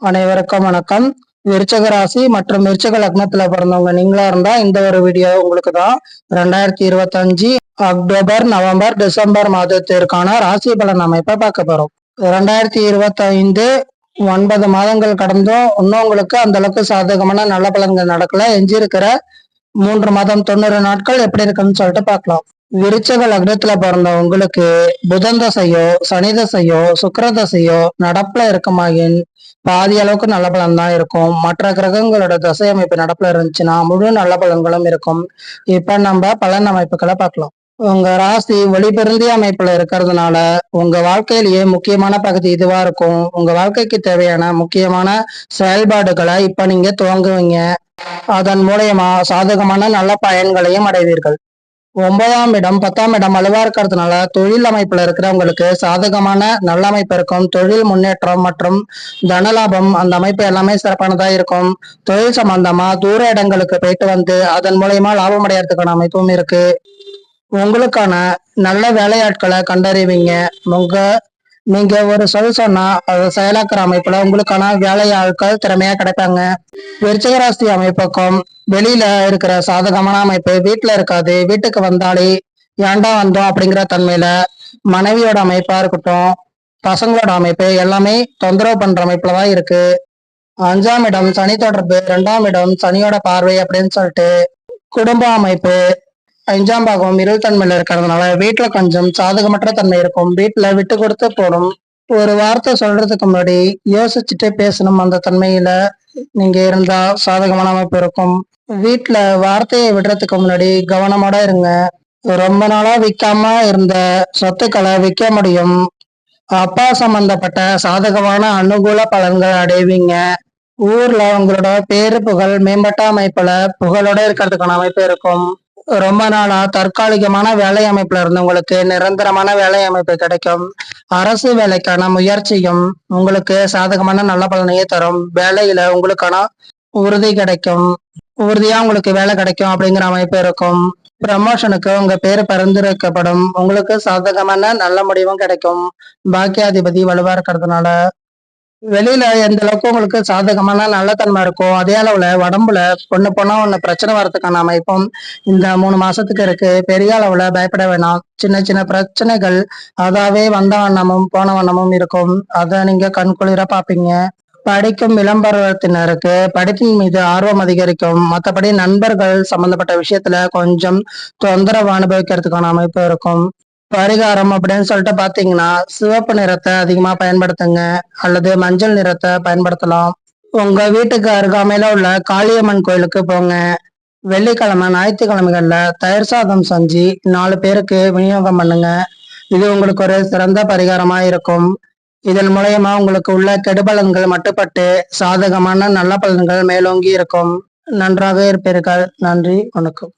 அனைவருக்கும் வணக்கம். விருச்சக ராசி மற்றும் விருச்சக லக்னத்துல பிறந்தவங்க நீங்களா இருந்தா இந்த ஒரு வீடியோ உங்களுக்கு தான் ரெண்டாயிரத்தி இருபத்தஞ்சு அக்டோபர் நவம்பர் டிசம்பர் மாதத்திற்கான ராசி பலன் அமைப்பை பார்க்க போறோம். ரெண்டாயிரத்தி இருபத்தைந்து ஒன்பது மாதங்கள் கடந்தும் இன்னும் உங்களுக்கு அந்த அளவுக்கு சாதகமான நல்ல பலன்கள் நடக்கல. எஞ்சிருக்கிற மூன்று மாதம் தொண்ணூறு நாட்கள் எப்படி இருக்குன்னு சொல்லிட்டு பார்க்கலாம். விருச்சக லக்னத்துல பிறந்த உங்களுக்கு புதன் தசையோ சனி தசையோ சுக்கர தசையோ நடப்புல இருக்குமாயின் பாதி அளவுக்கு நல்ல பலன் தான் இருக்கும். மற்ற கிரகங்களோட தசை அமைப்பு நடப்புல இருந்துச்சுன்னா முழு நல்ல பலன்களும் இருக்கும். இப்ப நம்ம பலன் அமைப்புகளை பார்க்கலாம். உங்க ராசி ஒளிபெருந்திய அமைப்புல இருக்கிறதுனால உங்க வாழ்க்கையிலேயே முக்கியமான பகுதி இதுவா இருக்கும். உங்க வாழ்க்கைக்கு தேவையான முக்கியமான செயல்பாடுகளை இப்ப நீங்க துவங்குவீங்க. அதன் மூலயமா சாதகமான நல்ல பயன்களையும் அடைவீர்கள். ஒன்பதாம் இடம் பத்தாம் இடம் வலுவா இருக்கிறதுனால தொழில் அமைப்புல இருக்கிறவங்களுக்கு சாதகமான நல்ல அமைப்பு இருக்கும். தொழில் முன்னேற்றம் மற்றும் தனலாபம் அந்த அமைப்பு எல்லாமே சிறப்பானதா இருக்கும். தொழில் சம்பந்தமா தூர இடங்களுக்கு போயிட்டு வந்து அதன் மூலயமா லாபம் அடையறதுக்கான அமைப்பும் இருக்கு. உங்களுக்கான நல்ல வேலையாட்களை கண்டறிவீங்க. உங்க நீங்க ஒரு சொல் சொன்னா அதை செயலாக்குற அமைப்புல உங்களுக்கான வேலை ஆட்கள் திறமையா கிடைப்பாங்க. விருச்சகராசி அமைப்புக்கும் வெளியில இருக்கிற சாதகமான அமைப்பு வீட்டுல இருக்காது. வீட்டுக்கு வந்தாலே ஏண்டா வந்தோம் அப்படிங்கிற தன்மையில மனைவியோட அமைப்பா இருக்கட்டும் பசங்களோட அமைப்பு எல்லாமே தொந்தரவு பண்ற அமைப்புல தான் இருக்கு. அஞ்சாம் இடம் சனி தொடர்பு ரெண்டாம் இடம் சனியோட பார்வை அப்படின்னு சொல்லிட்டு குடும்ப அமைப்பு அஞ்சாம் பாகம் இருள் தன்மையில இருக்கிறதுனால வீட்டுல கொஞ்சம் சாதகமற்ற தன்மை இருக்கும். வீட்டுல விட்டு கொடுத்து போடும் ஒரு வார்த்தை சொல்றதுக்கு முன்னாடி யோசிச்சுட்டு பேசணும். அந்த தன்மையில நீங்க இருந்தா சாதகமான அமைப்பு இருக்கும். வீட்டுல வார்த்தையை விடுறதுக்கு முன்னாடி கவனமோட இருங்க. ரொம்ப நாளா விற்காம இருந்த சொத்துக்களை விற்க முடியும். அப்பா சம்பந்தப்பட்ட சாதகமான அனுகூல பலன்கள் அடைவீங்க. ஊர்ல உங்களோட பேரு புகழ் மேம்பட்ட அமைப்புல புகழோட இருக்கிறதுக்கான அமைப்பு இருக்கும். ரொம்ப நாளா தற்காலிகமான வேலை அமைப்புல இருந்தவங்களுக்கு நிரந்தரமான வேலை அமைப்பு கிடைக்கும். அரசு வேலைக்கான முயற்சியும் உங்களுக்கு சாதகமான நல்ல பலனையே தரும். வேலையில உங்களுக்கான உறுதி கிடைக்கும். உறுதியா உங்களுக்கு வேலை கிடைக்கும் அப்படிங்கிற அமைப்பு இருக்கும். ப்ரமோஷனுக்கு உங்க பேர் பரிந்துரைக்கப்படும். உங்களுக்கு சாதகமான நல்ல முடிவும் கிடைக்கும். பாக்கியாதிபதி வலுவா இருக்கிறதுனால. வெளியில எந்த அளவுக்கு உங்களுக்கு சாதகமான நல்ல தன்மை இருக்கும் அதே அளவுல உடம்புல பொண்ணு பொண்ணா ஒண்ணு பிரச்சனை வர்றதுக்கான அமைப்பும் இந்த மூணு மாசத்துக்கு இருக்கு. பெரிய அளவுல பயப்பட வேணாம். சின்ன சின்ன பிரச்சனைகள் அதாவே வந்த வண்ணமும் போன வண்ணமும் இருக்கும். அதை நீங்க கண்குளிர பாப்பீங்க. படிக்கும் விளம்பரத்தினருக்கு படிப்பின் மீது ஆர்வம் அதிகரிக்கும். மற்றபடி நண்பர்கள் சம்பந்தப்பட்ட விஷயத்துல கொஞ்சம் தொந்தரவு அனுபவிக்கிறதுக்கான அமைப்பு இருக்கும். பரிகாரம் அப்படின்னு சொல்லிட்டு பாத்தீங்கன்னா சிவப்பு நிறத்தை அதிகமா பயன்படுத்துங்க. அல்லது மஞ்சள் நிறத்தை பயன்படுத்தலாம். உங்க வீட்டுக்கு அருகாமையில உள்ள காளியம்மன் கோயிலுக்கு போங்க. வெள்ளிக்கிழமை ஞாயிற்றுக்கிழமைகள்ல தயிர் சாதம் செஞ்சு நாலு பேருக்கு விநியோகம் பண்ணுங்க. இது உங்களுக்கு ஒரு சிறந்த பரிகாரமா இருக்கும். இதன் மூலயமா உங்களுக்கு உள்ள கெடுபலன்கள் மட்டுப்பட்டு சாதகமான நல்ல பலன்கள் மேலோங்கி இருக்கும். நன்றாக இருப்பீர்கள். நன்றி வணக்கம்.